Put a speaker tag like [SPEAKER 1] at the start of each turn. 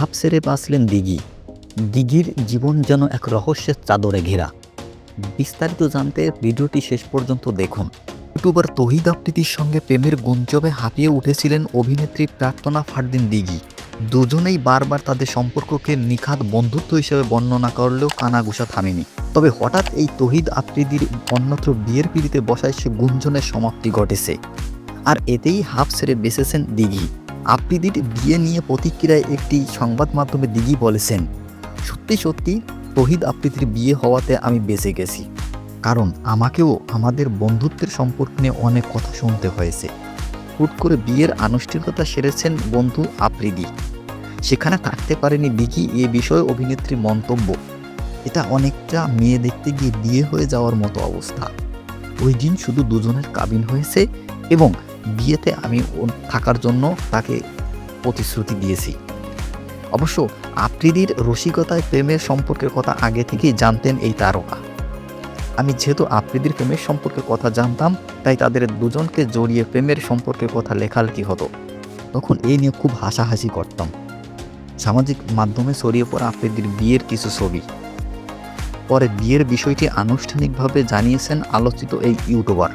[SPEAKER 1] Half সেরে বাঁচলেন দিঘি। দিঘির জীবন যেন এক রহস্যের চাদরে ঘেরা। বিস্তারিত জানতে ভিডিওটি শেষ পর্যন্ত দেখুন। ইউটিউবার তহিদ আফ্রিদির সঙ্গে প্রেমের গুঞ্জবে হাঁপিয়ে উঠেছিলেন অভিনেত্রী প্রার্থনা ফারদিন দিঘি। দুজনেই বারবার তাদের সম্পর্ককে নিখাত বন্ধুত্ব হিসেবে বর্ণনা করলেও কানাঘুষা থামেনি। তবে হঠাৎ এই তহিদ আফ্রিদির অন্যত্র বিয়ের পিড়িতে বসায় সে গুঞ্জনের সমাপ্তি ঘটেছে। আর এতেই হাফ ছেড়ে বেসেছেন দিঘি। আফ্রিদির বিয়ে নিয়ে প্রতিক্রিয়ায় একটি সংবাদ মাধ্যমে দিঘি বলেছেন, সত্যি সত্যি তহিদ আফ্রিদির বিয়ে হওয়াতে আমি বেঁচে গেছি। কারণ আমাকেও আমাদের বন্ধুত্বের সম্পর্ক নিয়ে অনেক কথা শুনতে হয়েছে। হুট করে বিয়ের আনুষ্ঠানিকতা সেরেছেন বন্ধু আফ্রিদি সেখানে থাকতে পারেনি দিঘি এ বিষয়ে অভিনেত্রী মন্তব্য। এটা অনেকটা মেয়ে দেখতে গিয়ে বিয়ে হয়ে যাওয়ার মতো অবস্থা। ওই দিন শুধু দুজনের কাবিন হয়েছে এবং বিয়েতে আমি থাকার জন্য তাকে প্রতিশ্রুতি দিয়েছি। অবশ্য আফ্রিদির রসিকতায় প্রেমের সম্পর্কের কথা আগে থেকেই জানতেন এই তারকা। আমি যেহেতু আফ্রিদির প্রেমের সম্পর্কের কথা জানতাম, তাই তাদের দুজনকে জড়িয়ে প্রেমের সম্পর্কের কথা লেখালেখি হতো? তখন এই নিয়ে খুব হাসাহাসি করতাম। সামাজিক মাধ্যমে ছড়িয়ে পড়া আফ্রিদির বিয়ের কিছু ছবি। পরে বিয়ের বিষয়টি আনুষ্ঠানিকভাবে জানিয়েছেন আলোচিত এই ইউটিউবার।